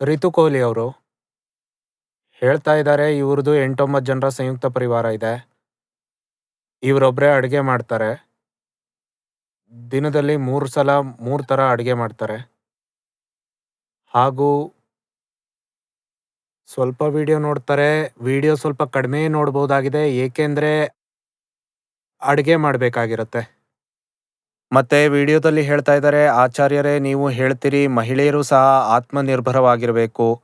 ರಿತು ಕೊಹ್ಲಿ ಅವರು ಹೇಳ್ತಾ ಇದ್ದಾರೆ ಇವ್ರದ್ದು ಎಂಟೊಂಬತ್ತು ಜನರ ಸಂಯುಕ್ತ ಪರಿವಾರ ಇದೆ. ಇವರೊಬ್ಬರೇ ಅಡುಗೆ ಮಾಡ್ತಾರೆ. ದಿನದಲ್ಲಿ ಮೂರು ಸಲ ಮೂರು ಥರ ಅಡುಗೆ ಮಾಡ್ತಾರೆ. ಹಾಗೂ ಸ್ವಲ್ಪ ವಿಡಿಯೋ ನೋಡ್ತಾರೆ, ವಿಡಿಯೋ ಸ್ವಲ್ಪ ಕಡಿಮೆ ನೋಡ್ಬೋದಾಗಿದೆ, ಏಕೆಂದರೆ ಅಡುಗೆ ಮಾಡಬೇಕಾಗಿರುತ್ತೆ. ಮತ್ತೆ ವಿಡಿಯೋದಲ್ಲಿ ಹೇಳ್ತಾ ಇದ್ದಾರೆ, ಆಚಾರ್ಯರೇ, ನೀವು ಹೇಳ್ತೀರಿ, ಮಹಿಳೆಯರು ಸಹ ಆತ್ಮನಿರ್ಭರವಾಗಿರಬೇಕು,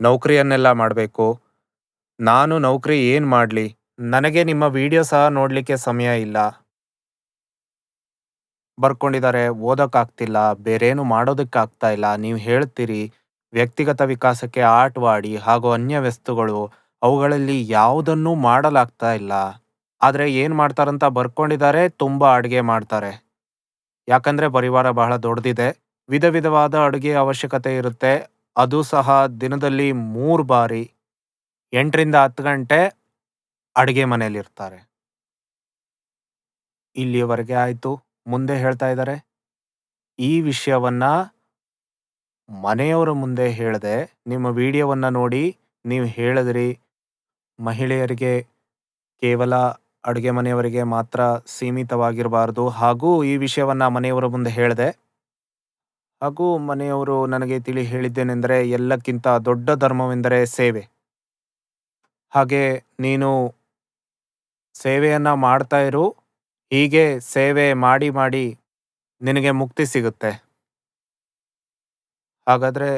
ನೌಕರಿಯನ್ನೆಲ್ಲ ಮಾಡಬೇಕು. ನಾನು ನೌಕರಿ ಏನು ಮಾಡಲಿ? ನನಗೆ ನಿಮ್ಮ ವಿಡಿಯೋ ಸಹ ನೋಡಲಿಕ್ಕೆ ಸಮಯ ಇಲ್ಲ. ಬರ್ಕೊಂಡಿದ್ದಾರೆ ಓದೋಕ್ಕಾಗ್ತಿಲ್ಲ ಬೇರೇನು ಮಾಡೋದಕ್ಕಾಗ್ತಾ ಇಲ್ಲ. ನೀವು ಹೇಳ್ತೀರಿ, ವ್ಯಕ್ತಿಗತ ವಿಕಾಸಕ್ಕೆ ಆಟವಾಡಿ, ಹಾಗೂ ಅನ್ಯ ವಸ್ತುಗಳು ಅವುಗಳಲ್ಲಿ ಯಾವುದನ್ನೂ ಮಾಡಲಾಗ್ತಾ ಇಲ್ಲ. ಆದರೆ ಏನು ಮಾಡ್ತಾರಂತ ಬರ್ಕೊಂಡಿದ್ದಾರೆ, ತುಂಬ ಅಡುಗೆ ಮಾಡ್ತಾರೆ. ಯಾಕಂದ್ರೆ ಪರಿವಾರ ಬಹಳ ದೊಡ್ಡದಿದೆ. ವಿಧ ವಿಧವಾದ ಅಡುಗೆ ಅವಶ್ಯಕತೆ ಇರುತ್ತೆ. ಅದು ಸಹ ದಿನದಲ್ಲಿ ಮೂರು ಬಾರಿ ಎಂಟರಿಂದ ಹತ್ತು ಗಂಟೆ ಅಡುಗೆ ಮನೆಯಲ್ಲಿರ್ತಾರೆ. ಇಲ್ಲಿಯವರೆಗೆ ಆಯಿತು. ಮುಂದೆ ಹೇಳ್ತಾ ಇದ್ದಾರೆ. ಈ ವಿಷಯವನ್ನ ಮನೆಯವರ ಮುಂದೆ ಹೇಳದೆ ನಿಮ್ಮ ವಿಡಿಯೋವನ್ನು ನೋಡಿ ನೀವು ಹೇಳಿದ್ರಿ. ಮಹಿಳೆಯರಿಗೆ ಕೇವಲ ಅಡುಗೆ ಮನೆಯವರಿಗೆ ಮಾತ್ರ ಸೀಮಿತವಾಗಿರಬಾರ್ದು. ಹಾಗೂ ಈ ವಿಷಯವನ್ನ ಮನೆಯವರ ಮುಂದೆ ಹೇಳಿದೆ, ಹಾಗೂ ಮನೆಯವರು ನನಗೆ ತಿಳಿ ಹೇಳಿದ್ದೇನೆಂದರೆ ಎಲ್ಲಕ್ಕಿಂತ ದೊಡ್ಡ ಧರ್ಮವೆಂದರೆ ಸೇವೆ. ಹಾಗೆ ನೀನು ಸೇವೆಯನ್ನು ಮಾಡ್ತಾ ಇರು, ಹೀಗೆ ಸೇವೆ ಮಾಡಿ ಮಾಡಿ ನಿನಗೆ ಮುಕ್ತಿ ಸಿಗುತ್ತೆ. ಹಾಗಾದ್ರೆ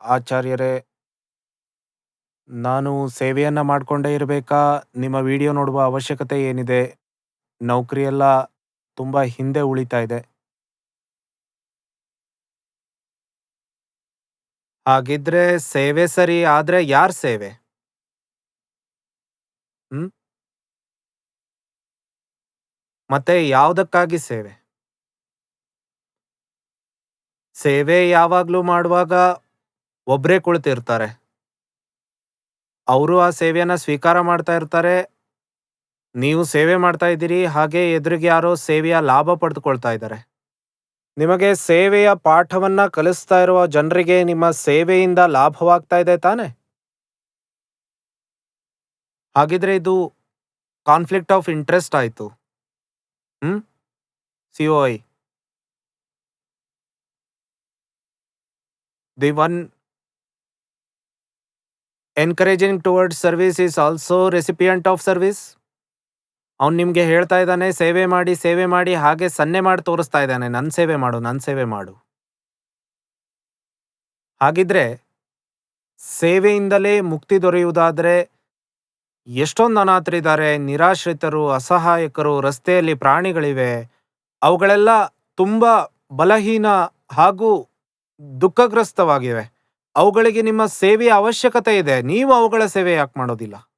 ಆಚಾರ್ಯರೇ ನಾನು ಸೇವೆಯನ್ನ ಮಾಡ್ಕೊಂಡೇ ಇರಬೇಕಾ? ನಿಮ್ಮ ವಿಡಿಯೋ ನೋಡುವ ಅವಶ್ಯಕತೆ ಏನಿದೆ? ನೌಕರಿಯೆಲ್ಲ ತುಂಬಾ ಹಿಂದೆ ಉಳಿತಾ ಇದೆ. ಹಾಗಿದ್ರೆ ಸೇವೆ ಸರಿ ಆದ್ರೆ ಯಾರ್ ಸೇವೆ? ಹ್ಮ್? ಮತ್ತೆ ಯಾವುದಕ್ಕಾಗಿ ಸೇವೆ? ಸೇವೆ ಯಾವಾಗಲೂ ಮಾಡುವಾಗ ಒಬ್ರೇ ಕುಳಿತಿರ್ತಾರೆ. ಅವರು ಆ ಸೇವೆಯನ್ನು ಸ್ವೀಕಾರ ಮಾಡ್ತಾ ಇರ್ತಾರೆ. ನೀವು ಸೇವೆ ಮಾಡ್ತಾ ಇದ್ದೀರಿ. ಹಾಗೆ ಎದುರಿಗೆ ಯಾರೋ ಸೇವೆಯ ಲಾಭ ಪಡೆದುಕೊಳ್ತಾ ಇದ್ದಾರೆ. ನಿಮಗೆ ಸೇವೆಯ ಪಾಠವನ್ನು ಕಲಿಸ್ತಾ ಇರುವ ಜನರಿಗೆ ನಿಮ್ಮ ಸೇವೆಯಿಂದ ಲಾಭವಾಗ್ತಾ ಇದೆ ತಾನೆ? ಹಾಗಿದ್ರೆ ಇದು ಕಾನ್ಫ್ಲಿಕ್ಟ್ ಆಫ್ ಇಂಟ್ರೆಸ್ಟ್ ಆಯ್ತು. ಹ್ಮ್? I. The one encouraging towards service is also recipient of service ಅವ್ನು ನಿಮಗೆ ಹೇಳ್ತಾ ಇದ್ದಾನೆ, ಸೇವೆ ಮಾಡಿ ಸೇವೆ ಮಾಡಿ, ಹಾಗೆ ಸನ್ನೆ ಮಾಡಿ ತೋರಿಸ್ತಾ ಇದ್ದಾನೆ ನನ್ನ ಸೇವೆ ಮಾಡು ನನ್ನ ಸೇವೆ ಮಾಡು. ಹಾಗಿದ್ರೆ ಸೇವೆಯಿಂದಲೇ ಮುಕ್ತಿ ದೊರೆಯುವುದಾದರೆ ಎಷ್ಟೊಂದು ಅನಾಥರಿದ್ದಾರೆ, ನಿರಾಶ್ರಿತರು, ಅಸಹಾಯಕರು, ರಸ್ತೆಯಲ್ಲಿ ಪ್ರಾಣಿಗಳಿವೆ, ಅವುಗಳೆಲ್ಲ ತುಂಬ ಬಲಹೀನ ಹಾಗೂ ದುಃಖಗ್ರಸ್ತವಾಗಿವೆ. ಅವುಗಳಿಗೆ ನಿಮ್ಮ ಸೇವೆಯ ಅವಶ್ಯಕತೆ ಇದೆ. ನೀವು ಅವುಗಳ ಸೇವೆ ಯಾಕೆ ಮಾಡೋದಿಲ್ಲ?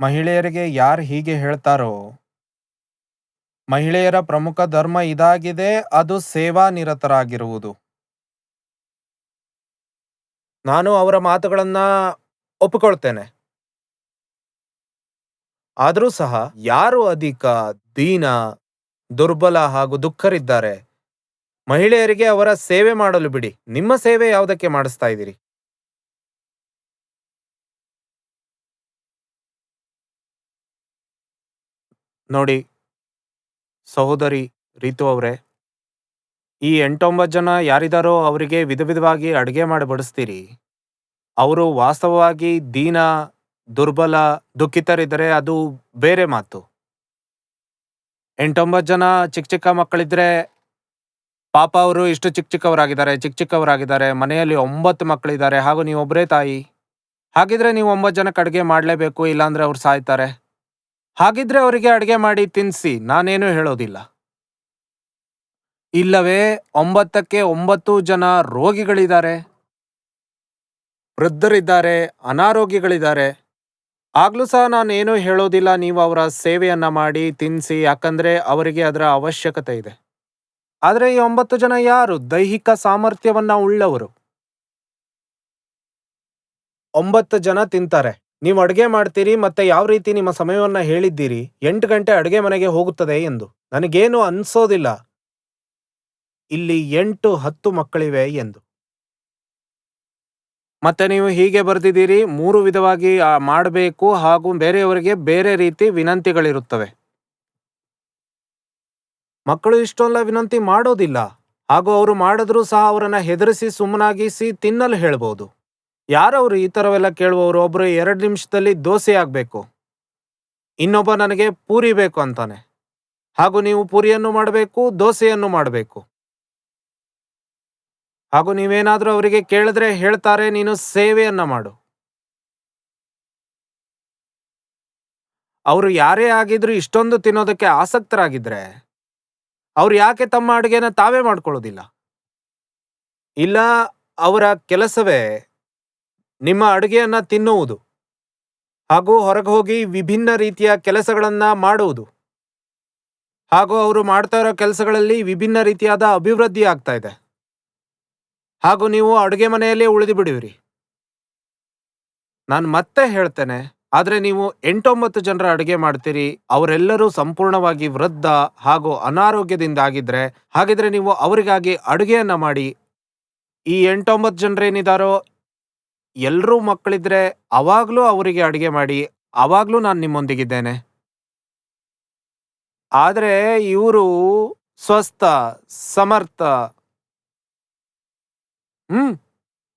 ಮಹಿಳೆಯರಿಗೆ ಯಾರು ಹೀಗೆ ಹೇಳ್ತಾರೋ? ಮಹಿಳೆಯರ ಪ್ರಮುಖ ಧರ್ಮ ಇದಾಗಿದೆ. ಅದು ಸೇವಾ ನಿರತರಾಗಿರುವುದು. ನಾನು ಅವರ ಮಾತುಗಳನ್ನ ಒಪ್ಪಿಕೊಳ್ತೇನೆ. ಆದರೂ ಸಹ ಯಾರು ಅಧಿಕ ದೀನ, ದುರ್ಬಲ ಹಾಗೂ ದುಃಖರಿದ್ದಾರೆ? ಮಹಿಳೆಯರಿಗೆ ಅವರ ಸೇವೆ ಮಾಡಲು ಬಿಡಿ. ನಿಮ್ಮ ಸೇವೆ ಯಾವುದಕ್ಕೆ ಮಾಡಿಸ್ತಾ ಇದ್ದೀರಿ? ನೋಡಿ, ಸಹೋದರಿ ರೀತು ಅವರೇ, ಈ ಎಂಟೊಂಬತ್ತು ಜನ ಯಾರಿದಾರೋ ಅವರಿಗೆ ವಿಧ ವಿಧವಾಗಿ ಅಡುಗೆ ಮಾಡಿ ಬಡಿಸ್ತೀರಿ. ಅವರು ವಾಸ್ತವವಾಗಿ ದೀನ, ದುರ್ಬಲ, ದುಃಖಿತರಿದ್ದರೆ ಅದು ಬೇರೆ ಮಾತು. ಎಂಟೊಂಬತ್ತು ಜನ ಚಿಕ್ಕ ಚಿಕ್ಕ ಮಕ್ಕಳಿದ್ರೆ ಪಾಪ ಅವರು ಇಷ್ಟು ಚಿಕ್ಕ ಚಿಕ್ಕವರಾಗಿದ್ದಾರೆ ಚಿಕ್ಕ ಚಿಕ್ಕವರಾಗಿದ್ದಾರೆ, ಮನೆಯಲ್ಲಿ ಒಂಬತ್ತು ಮಕ್ಕಳಿದ್ದಾರೆ, ಹಾಗೂ ನೀವು ಒಬ್ಬರೇ ತಾಯಿ. ಹಾಗಿದ್ರೆ ನೀವು ಒಂಬತ್ತು ಜನಕ್ಕೆ ಅಡುಗೆ ಮಾಡಲೇಬೇಕು, ಇಲ್ಲಾಂದ್ರೆ ಅವ್ರು ಸಾಯ್ತಾರೆ. ಹಾಗಿದ್ರೆ ಅವರಿಗೆ ಅಡುಗೆ ಮಾಡಿ ತಿನ್ನಿಸಿ ನಾನೇನು ಹೇಳೋದಿಲ್ಲ. ಇಲ್ಲವೇ, ಒಂಬತ್ತಕ್ಕೆ ಒಂಬತ್ತು ಜನ ರೋಗಿಗಳಿದ್ದಾರೆ. ವೃದ್ಧರಿದ್ದಾರೆ ಅನಾರೋಗ್ಯಗಳಿದ್ದಾರೆ ಆಗ್ಲೂ ಸಹ ನಾನೇನು ಹೇಳೋದಿಲ್ಲ, ನೀವು ಅವರ ಸೇವೆಯನ್ನ ಮಾಡಿ ತಿನ್ನಿಸಿ ಯಾಕಂದ್ರೆ ಅವರಿಗೆ ಅದರ ಅವಶ್ಯಕತೆ ಇದೆ. ಆದ್ರೆ ಈ ಒಂಬತ್ತು ಜನ ಯಾರು? ದೈಹಿಕ ಸಾಮರ್ಥ್ಯವನ್ನ ಉಳ್ಳವರು. ಒಂಬತ್ತು ಜನ ತಿಂತಾರೆ. ನೀವು ಅಡುಗೆ ಮಾಡ್ತೀರಿ ಮತ್ತೆ ಯಾವ ರೀತಿ ನಿಮ್ಮ ಸಮಯವನ್ನ ಹೇಳಿದ್ದೀರಿ? ಎಂಟು ಗಂಟೆ ಅಡುಗೆ ಮನೆಗೆ ಹೋಗುತ್ತದೆ ಎಂದು. ನನಗೇನು ಅನ್ಸೋದಿಲ್ಲ. ಇಲ್ಲಿ ಎಂಟು ಹತ್ತು ಮಕ್ಕಳಿವೆ ಎಂದು. ಮತ್ತೆ ನೀವು ಹೀಗೆ ಬರೆದಿದ್ದೀರಿ, ಮೂರು ವಿಧವಾಗಿ ಮಾಡಬೇಕು ಹಾಗೂ ಬೇರೆಯವರಿಗೆ ಬೇರೆ ರೀತಿ ವಿನಂತಿಗಳಿರುತ್ತವೆ. ಮಕ್ಕಳು ಇಷ್ಟೊಲ್ಲ ವಿನಂತಿ ಮಾಡೋದಿಲ್ಲ. ಹಾಗೂ ಅವರು ಮಾಡಿದ್ರೂ ಸಹ ಅವರನ್ನು ಹೆದರಿಸಿ ಸುಮ್ಮನಾಗಿಸಿ ತಿನ್ನಲು ಹೇಳ್ಬೋದು. ಯಾರವರು ಈ ಥರವೆಲ್ಲ ಕೇಳುವವರು? ಒಬ್ಬರು ಎರಡು ನಿಮಿಷದಲ್ಲಿ ದೋಸೆ ಆಗಬೇಕು. ಇನ್ನೊಬ್ಬ ನನಗೆ ಪೂರಿ ಬೇಕು ಅಂತಾನೆ. ಹಾಗೂ ನೀವು ಪೂರಿಯನ್ನು ಮಾಡಬೇಕು, ದೋಸೆಯನ್ನು ಮಾಡಬೇಕು. ಹಾಗೂ ನೀವೇನಾದರೂ ಅವರಿಗೆ ಕೇಳಿದ್ರೆ ಹೇಳ್ತಾರೆ, ನೀನು ಸೇವೆಯನ್ನ ಮಾಡು. ಅವರು ಯಾರೇ ಆಗಿದ್ರು ಇಷ್ಟೊಂದು ತಿನ್ನೋದಕ್ಕೆ ಆಸಕ್ತರಾಗಿದ್ರೆ ಅವ್ರು ಯಾಕೆ ತಮ್ಮ ಅಡುಗೆನ ತಾವೇ ಮಾಡ್ಕೊಳ್ಳೋದಿಲ್ಲ? ಇಲ್ಲ, ಅವರ ಕೆಲಸವೇ ನಿಮ್ಮ ಅಡುಗೆಯನ್ನ ತಿನ್ನುವುದು. ಹಾಗೂ ಹೊರಗೆ ಹೋಗಿ ವಿಭಿನ್ನ ರೀತಿಯ ಕೆಲಸಗಳನ್ನ ಮಾಡುವುದು. ಹಾಗೂ ಅವರು ಮಾಡ್ತಾ ಇರೋ ಕೆಲಸಗಳಲ್ಲಿ ವಿಭಿನ್ನ ರೀತಿಯಾದ ಅಭಿವೃದ್ಧಿ ಆಗ್ತಾ ಇದೆ. ಹಾಗೂ ನೀವು ಅಡುಗೆ ಮನೆಯಲ್ಲೇ ಉಳಿದು ಬಿಡುವಿರಿ. ನಾನು ಮತ್ತೆ ಹೇಳ್ತೇನೆ ಆದ್ರೆ ನೀವು ಎಂಟೊಂಬತ್ತು ಜನರ ಅಡುಗೆ ಮಾಡ್ತೀರಿ, ಅವರೆಲ್ಲರೂ ಸಂಪೂರ್ಣವಾಗಿ ವೃದ್ಧ ಹಾಗೂ ಅನಾರೋಗ್ಯದಿಂದ ಆಗಿದ್ರೆ ಹಾಗಿದ್ರೆ ನೀವು ಅವರಿಗಾಗಿ ಅಡುಗೆಯನ್ನ ಮಾಡಿ, ಈ ಎಂಟೊಂಬತ್ತು ಜನರೇನಿದಾರೋ ಎಲ್ಲರೂ ಮಕ್ಕಳಿದ್ರೆ ಅವಾಗ್ಲೂ ಅವರಿಗೆ ಅಡುಗೆ ಮಾಡಿ, ಅವಾಗ್ಲೂ ನಾನು ನಿಮ್ಮೊಂದಿಗಿದ್ದೇನೆ. ಆದರೆ ಇವರು ಸ್ವಸ್ಥ, ಸಮರ್ಥ, ಹ್ಮ್,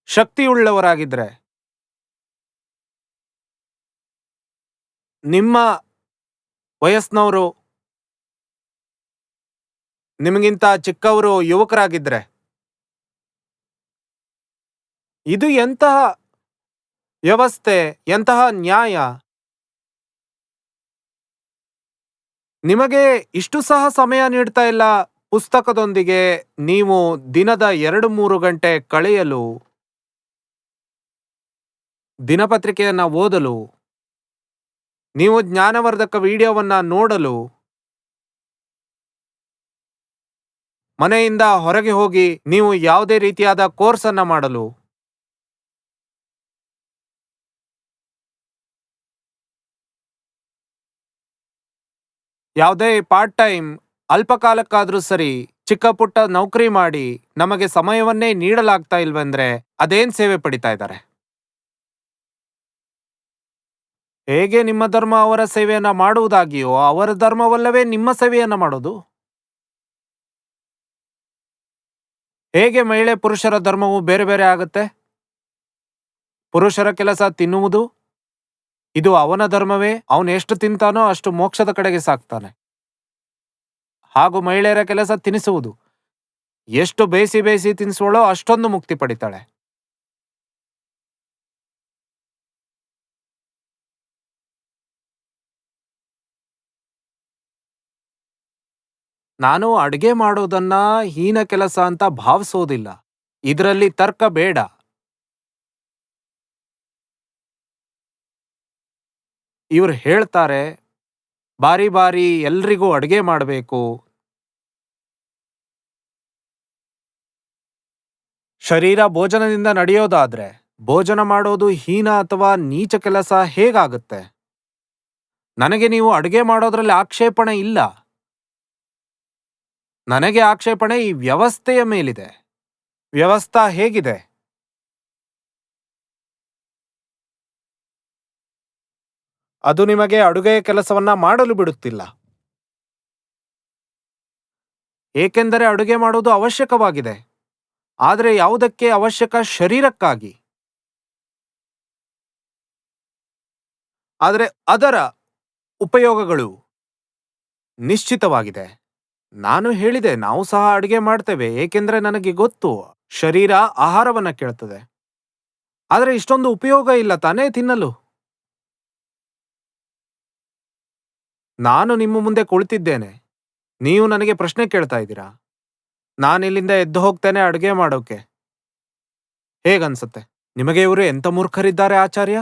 ಶಕ್ತಿಯುಳ್ಳವರಾಗಿದ್ರೆ ನಿಮ್ಮ ವಯಸ್ಸಿನವರು, ನಿಮಗಿಂತ ಚಿಕ್ಕವರು ಯುವಕರಾಗಿದ್ರೆ, ಇದು ಎಂತಹ ವ್ಯವಸ್ಥೆ, ಎಂತಹ ನ್ಯಾಯ? ನಿಮಗೆ ಇಷ್ಟು ಸಹ ಸಮಯ ನೀಡ್ತಾ ಇಲ್ಲ ಪುಸ್ತಕದೊಂದಿಗೆ ನೀವು ದಿನದ ಎರಡು ಮೂರು ಗಂಟೆ ಕಳೆಯಲು, ದಿನಪತ್ರಿಕೆಯನ್ನು ಓದಲು. ನೀವು ಜ್ಞಾನವರ್ಧಕ ವಿಡಿಯೋವನ್ನು ನೋಡಲು ಮನೆಯಿಂದ ಹೊರಗೆ ಹೋಗಿ ನೀವು ಯಾವುದೇ ರೀತಿಯಾದ ಕೋರ್ಸನ್ನು ಮಾಡಲು ಯಾವುದೇ ಪಾರ್ಟ್ ಟೈಮ್ ಅಲ್ಪಕಾಲಕ್ಕಾದ್ರೂ ಸರಿ ಚಿಕ್ಕ ಪುಟ್ಟ ನೌಕರಿ ಮಾಡಿ ನಮಗೆ ಸಮಯವನ್ನೇ ನೀಡಲಾಗ್ತಾ ಇಲ್ವಂದ್ರೆ ಅದೇನ್ ಸೇವೆ ಪಡಿತಾ ಇದ್ದಾರೆ? ಹೇಗೆ ನಿಮ್ಮ ಧರ್ಮ ಅವರ ಸೇವೆಯನ್ನು ಮಾಡುವುದಾಗಿಯೋ ಅವರ ಧರ್ಮವಲ್ಲವೇ ನಿಮ್ಮ ಸೇವೆಯನ್ನು ಮಾಡೋದು? ಹೇಗೆ ಮಹಿಳೆ ಪುರುಷರ ಧರ್ಮವು ಬೇರೆ ಬೇರೆ ಆಗುತ್ತೆ? ಪುರುಷರ ಕೆಲಸ ತಿನ್ನುವುದು? ಇದು ಅವನ ಧರ್ಮವೇ? ಅವನು ಎಷ್ಟು ತಿಂತಾನೋ ಅಷ್ಟು ಮೋಕ್ಷದ ಕಡೆಗೆ ಸಾಕ್ತಾನೆ. ಹಾಗೂ ಮಹಿಳೆಯರ ಕೆಲಸ ತಿನಿಸುವುದು? ಎಷ್ಟು ಬೇಯಿಸಿ ಬೇಯಿಸಿ ತಿನ್ನಿಸೋಳೋ ಅಷ್ಟೊಂದು ಮುಕ್ತಿ ಪಡಿತಾಳೆ. ನಾನು ಅಡ್ಗೆ ಮಾಡೋದನ್ನ ಹೀನ ಕೆಲಸ ಅಂತ ಭಾವಿಸೋದಿಲ್ಲ. ಇದರಲ್ಲಿ ತರ್ಕ ಬೇಡ. ಇವ್ರು ಹೇಳ್ತಾರೆ, ಬಾರಿ ಬಾರಿ ಎಲ್ರಿಗೂ ಅಡ್ಗೆ ಮಾಡಬೇಕು. ಶರೀರ ಭೋಜನದಿಂದ ನಡೆಯೋದಾದ್ರೆ, ಭೋಜನ ಮಾಡೋದು ಹೀನ ಅಥವಾ ನೀಚ ಕೆಲಸ ಹೇಗಾಗುತ್ತೆ? ನನಗೆ ನೀವು ಅಡುಗೆ ಮಾಡೋದ್ರಲ್ಲಿ ಆಕ್ಷೇಪಣೆ ಇಲ್ಲ. ನನಗೆ ಆಕ್ಷೇಪಣೆ ಈ ವ್ಯವಸ್ಥೆಯ ಮೇಲಿದೆ. ವ್ಯವಸ್ಥಾ ಹೇಗಿದೆ? ಅದು ನಿಮಗೆ ಅಡುಗೆಯ ಕೆಲಸವನ್ನ ಮಾಡಲು ಬಿಡುತ್ತಿಲ್ಲ. ಏಕೆಂದರೆ ಅಡುಗೆ ಮಾಡುವುದು ಅವಶ್ಯಕವಾಗಿದೆ. ಆದರೆ ಯಾವುದಕ್ಕೆ ಅವಶ್ಯಕ ಶರೀರಕ್ಕಾಗಿ? ಆದರೆ ಅದರ ಉಪಯೋಗಗಳು ನಿಶ್ಚಿತವಾಗಿದೆ. ನಾನು ಹೇಳಿದೆ, ನಾವು ಸಹ ಅಡುಗೆ ಮಾಡ್ತೇವೆ, ಏಕೆಂದ್ರೆ ನನಗೆ ಗೊತ್ತು, ಶರೀರ ಆಹಾರವನ್ನ ಕೇಳ್ತದೆ. ಆದರೆ ಇಷ್ಟೊಂದು ಉಪಯೋಗ ಇಲ್ಲ, ತಾನೇ ತಿನ್ನಲು. ನಾನು ನಿಮ್ಮ ಮುಂದೆ ಕುಳಿತಿದ್ದೇನೆ. ನೀವು ನನಗೆ ಪ್ರಶ್ನೆ ಕೇಳ್ತಾ ಇದ್ದೀರಾ? ನಾನಿಲ್ಲಿಂದ ಎದ್ದು ಹೋಗ್ತೇನೆ ಅಡುಗೆ ಮಾಡೋಕೆ. ಹೇಗನ್ಸತ್ತೆ? ನಿಮಗೆ ಇವರು ಎಂತ ಮೂರ್ಖರಿದ್ದಾರೆ ಆಚಾರ್ಯ?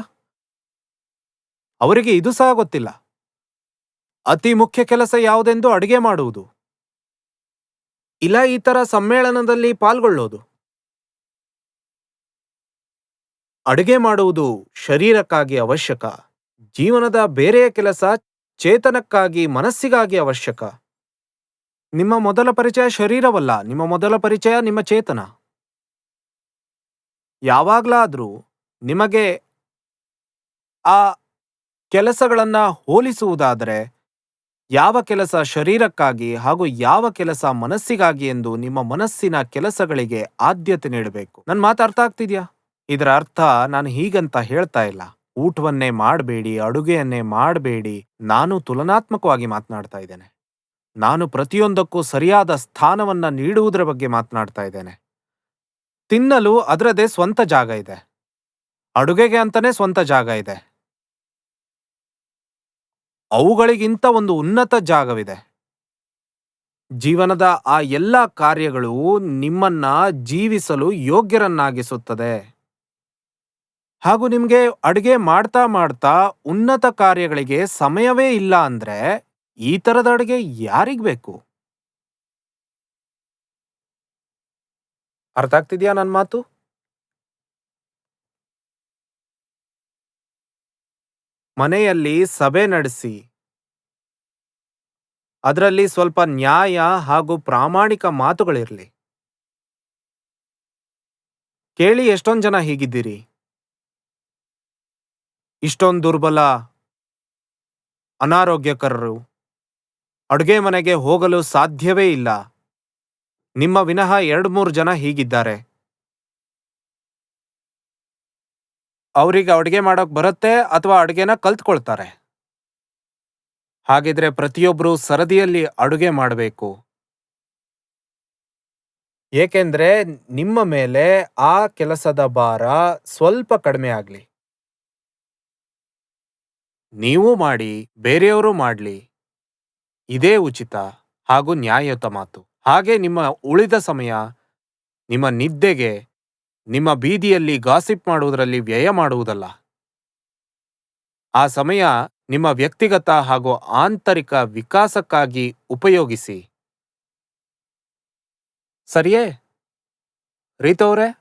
ಅವರಿಗೆ ಇದು ಸಹ ಗೊತ್ತಿಲ್ಲ. ಅತಿ ಮುಖ್ಯ ಕೆಲಸ ಯಾವುದೆಂದು ಅಡುಗೆ ಮಾಡುವುದು. ಇಲ್ಲ, ಈ ಥರ ಸಮ್ಮೇಳನದಲ್ಲಿ ಪಾಲ್ಗೊಳ್ಳೋದು. ಅಡುಗೆ ಮಾಡುವುದು ಶರೀರಕ್ಕಾಗಿ ಅವಶ್ಯಕ, ಜೀವನದ ಬೇರೆಯ ಕೆಲಸ ಚೇತನಕ್ಕಾಗಿ ಮನಸ್ಸಿಗಾಗಿ ಅವಶ್ಯಕ. ನಿಮ್ಮ ಮೊದಲ ಪರಿಚಯ ಶರೀರವಲ್ಲ, ನಿಮ್ಮ ಮೊದಲ ಪರಿಚಯ ನಿಮ್ಮ ಚೇತನ. ಯಾವಾಗಲಾದರೂ ನಿಮಗೆ ಆ ಕೆಲಸಗಳನ್ನು ಹೋಲಿಸುವುದಾದರೆ ಯಾವ ಕೆಲಸ ಶರೀರಕ್ಕಾಗಿ ಹಾಗೂ ಯಾವ ಕೆಲಸ ಮನಸ್ಸಿಗಾಗಿ ಎಂದು ನಿಮ್ಮ ಮನಸ್ಸಿನ ಕೆಲಸಗಳಿಗೆ ಆದ್ಯತೆ ನೀಡಬೇಕು. ನನ್ ಮಾತು ಅರ್ಥ ಆಗ್ತಿದ್ಯಾ? ಇದರ ಅರ್ಥ ನಾನು ಹೀಗಂತ ಹೇಳ್ತಾ ಇಲ್ಲ. ಊಟವನ್ನೇ ಮಾಡಬೇಡಿ, ಅಡುಗೆಯನ್ನೇ ಮಾಡಬೇಡಿ, ನಾನು ತುಲನಾತ್ಮಕವಾಗಿ ಮಾತನಾಡ್ತಾ ಇದ್ದೇನೆ. ನಾನು ಪ್ರತಿಯೊಂದಕ್ಕೂ ಸರಿಯಾದ ಸ್ಥಾನವನ್ನ ನೀಡುವುದರ ಬಗ್ಗೆ ಮಾತನಾಡ್ತಾ ಇದ್ದೇನೆ. ತಿನ್ನಲು ಅದರದೇ ಸ್ವಂತ ಜಾಗ ಇದೆ. ಅಡುಗೆಗೆ ಅಂತಾನೆ ಸ್ವಂತ ಜಾಗ ಇದೆ. ಅವುಗಳಿಗಿಂತ ಒಂದು ಉನ್ನತ ಜಾಗವಿದೆ. ಜೀವನದ ಆ ಎಲ್ಲ ಕಾರ್ಯಗಳು ನಿಮ್ಮನ್ನ ಜೀವಿಸಲು ಯೋಗ್ಯರನ್ನಾಗಿಸುತ್ತದೆ. ಹಾಗೂ ನಿಮಗೆ ಅಡುಗೆ ಮಾಡ್ತಾ ಮಾಡ್ತಾ ಉನ್ನತ ಕಾರ್ಯಗಳಿಗೆ ಸಮಯವೇ ಇಲ್ಲ ಅಂದ್ರೆ ಈ ಥರದ ಅಡುಗೆ ಯಾರಿಗ್ ಬೇಕು? ಅರ್ಥ ಆಗ್ತಿದ್ಯಾ ನನ್ನ ಮಾತು? ಮನೆಯಲ್ಲಿ ಸಭೆ ನಡೆಸಿ. ಅದರಲ್ಲಿ ಸ್ವಲ್ಪ ನ್ಯಾಯ ಹಾಗೂ ಪ್ರಾಮಾಣಿಕ ಮಾತುಗಳಿರಲಿ. ಕೇಳಿ ಎಷ್ಟೊಂದು ಜನ ಹೀಗಿದ್ದೀರಿ? ಇಷ್ಟೊಂದು ದುರ್ಬಲ, ಅನಾರೋಗ್ಯಕರರು. ಅಡುಗೆ ಮನೆಗೆ ಹೋಗಲು ಸಾಧ್ಯವೇ ಇಲ್ಲ. ನಿಮ್ಮ ವಿನಃ ಎರಡು ಮೂರು ಜನ ಹೀಗಿದ್ದಾರೆ. ಅವರಿಗೆ ಅಡುಗೆ ಮಾಡೋಕ್ ಬರುತ್ತೆ ಅಥವಾ ಅಡುಗೆನ ಕಲ್ತ್ಕೊಳ್ತಾರೆ. ಹಾಗಿದ್ರೆ ಪ್ರತಿಯೊಬ್ಬರು ಸರದಿಯಲ್ಲಿ ಅಡುಗೆ ಮಾಡಬೇಕು. ಏಕೆಂದ್ರೆ ನಿಮ್ಮ ಮೇಲೆ ಆ ಕೆಲಸದ ಭಾರ ಸ್ವಲ್ಪ ಕಡಿಮೆ ಆಗ್ಲಿ. ನೀವು ಮಾಡಿ, ಬೇರೆಯವರು ಮಾಡ್ಲಿ. ಇದೇ ಉಚಿತ ಹಾಗೂ ನ್ಯಾಯಯುತ ಮಾತು. ಹಾಗೆ ನಿಮ್ಮ ಉಳಿದ ಸಮಯ, ನಿಮ್ಮ ನಿದ್ದೆಗೆ ನಿಮ್ಮ ಬೀದಿಯಲ್ಲಿ ಗಾಸಿಪ್ ಮಾಡುವುದರಲ್ಲಿ ವ್ಯಯ ಮಾಡುವುದಲ್ಲ. ಆ ಸಮಯ ನಿಮ್ಮ ವ್ಯಕ್ತಿಗತ ಹಾಗೂ ಆಂತರಿಕ ವಿಕಾಸಕ್ಕಾಗಿ ಉಪಯೋಗಿಸಿ. ಸರಿಯೇ? ರೀತವ್ರೆ?